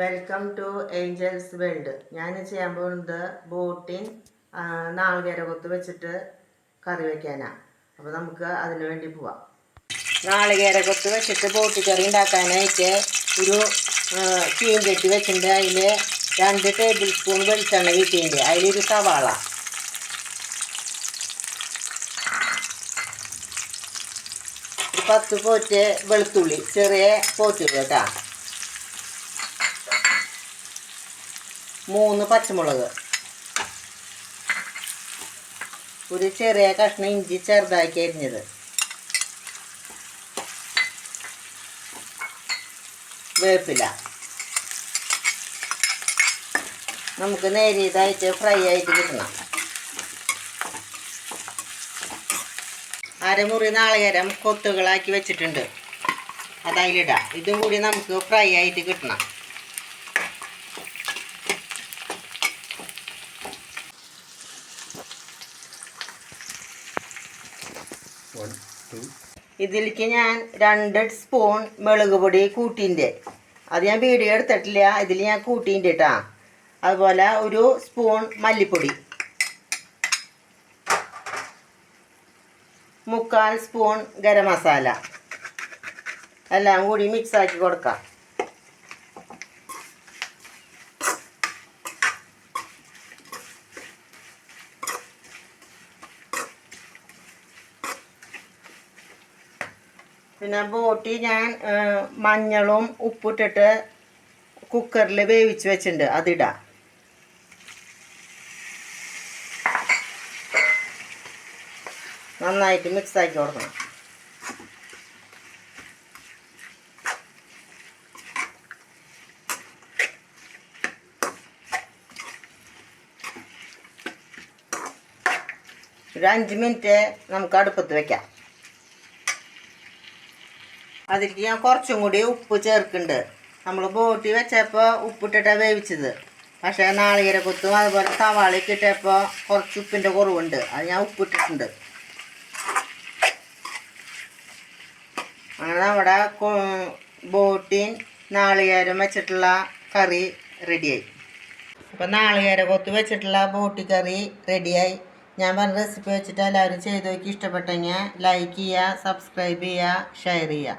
Welcome to Angeles world ഞാൻ ചെയ്യാൻ പോകുന്നത് ബോട്ടിൻ നാളികേര കൊത്ത് വെച്ചിട്ട് കറി വെക്കാനാണ് അപ്പോൾ നമുക്ക് അതിന് വേണ്ടി പോവാം. നാളികേര കൊത്ത് വെച്ചിട്ട് ബോട്ടി കറി ഉണ്ടാക്കാനായിട്ട് ഒരു ചീഞ്ചട്ടി വെച്ചിട്ടുണ്ട്. അതിൽ രണ്ട് ടേബിൾ സ്പൂൺ വെളിച്ചെണ്ണ വീട്ടിയിട്ടുണ്ട് അതിലൊരു സവാള. പത്ത് പോറ്റ് വെളുത്തുള്ളി. ചെറിയ പോറ്റുകൾ കേട്ടോ. മൂന്ന് പച്ചമുളക്. ഒരു ചെറിയ കഷ്ണം ഇഞ്ചി ചെറുതാക്കി അരിഞ്ഞത്. വേപ്പില. നമുക്ക് നേരിയതായിട്ട് ഫ്രൈ ആയിട്ട് കിട്ടണം. അരമുറി നാളികേരം കൊത്തുകളാക്കി വെച്ചിട്ടുണ്ട്. അത് ഇതും കൂടി നമുക്ക് ഫ്രൈ ആയിട്ട് കിട്ടണം. ഇതിലേക്ക് ഞാൻ രണ്ട് സ്പൂൺ മുളക് പൊടി കൂട്ടിന്റെ അത് ഞാൻ വീഡിയോ എടുത്തിട്ടില്ല. ഇതിൽ ഞാൻ കൂട്ടിന്റെ കേട്ടാ അതുപോലെ ഒരു സ്പൂൺ മല്ലിപ്പൊടി. മുക്കാൽ സ്പൂൺ ഗരം മസാല. എല്ലാം കൂടി മിക്സ് ആക്കി കൊടുക്കാം. പിന്നെ ബോട്ടി ഞാൻ മഞ്ഞളും ഉപ്പിട്ടിട്ട് കുക്കറിൽ വേവിച്ച് വെച്ചിട്ടുണ്ട്. അതിടാം. നന്നായിട്ട് മിക്സ് ആക്കി കൊടുക്കണം. ഒരു അഞ്ച് മിനിറ്റ് നമുക്ക് അടുപ്പത്ത് വെക്കാം. അതിലേക്ക് ഞാൻ കുറച്ചും കൂടി ഉപ്പ് ചേർക്കുന്നുണ്ട്. നമ്മൾ ബോട്ടി വെച്ചപ്പോൾ ഉപ്പിട്ടിട്ടാണ് വേവിച്ചത്. പക്ഷേ നാളികേര കൊത്തും അതുപോലെ സവാളയൊക്കെ ഇട്ടപ്പോൾ കുറച്ച് ഉപ്പിന്റെ കുറവുണ്ട്. അത് ഞാൻ ഉപ്പിട്ടിട്ടുണ്ട്. അങ്ങനെ നമ്മുടെ ബോട്ടിയും നാളികേരം വെച്ചിട്ടുള്ള കറി റെഡിയായി. അപ്പോൾ നാളികേര കൊത്ത് വെച്ചിട്ടുള്ള ബോട്ടി കറി റെഡിയായി. ഞാൻ പറഞ്ഞ റെസിപ്പി വെച്ചിട്ട് എല്ലാവരും ചെയ്ത് നോക്കി. ഇഷ്ടപ്പെട്ടെങ്കിൽ ലൈക്ക് ചെയ്യുക സബ്സ്ക്രൈബ് ചെയ്യുക ഷെയർ ചെയ്യുക.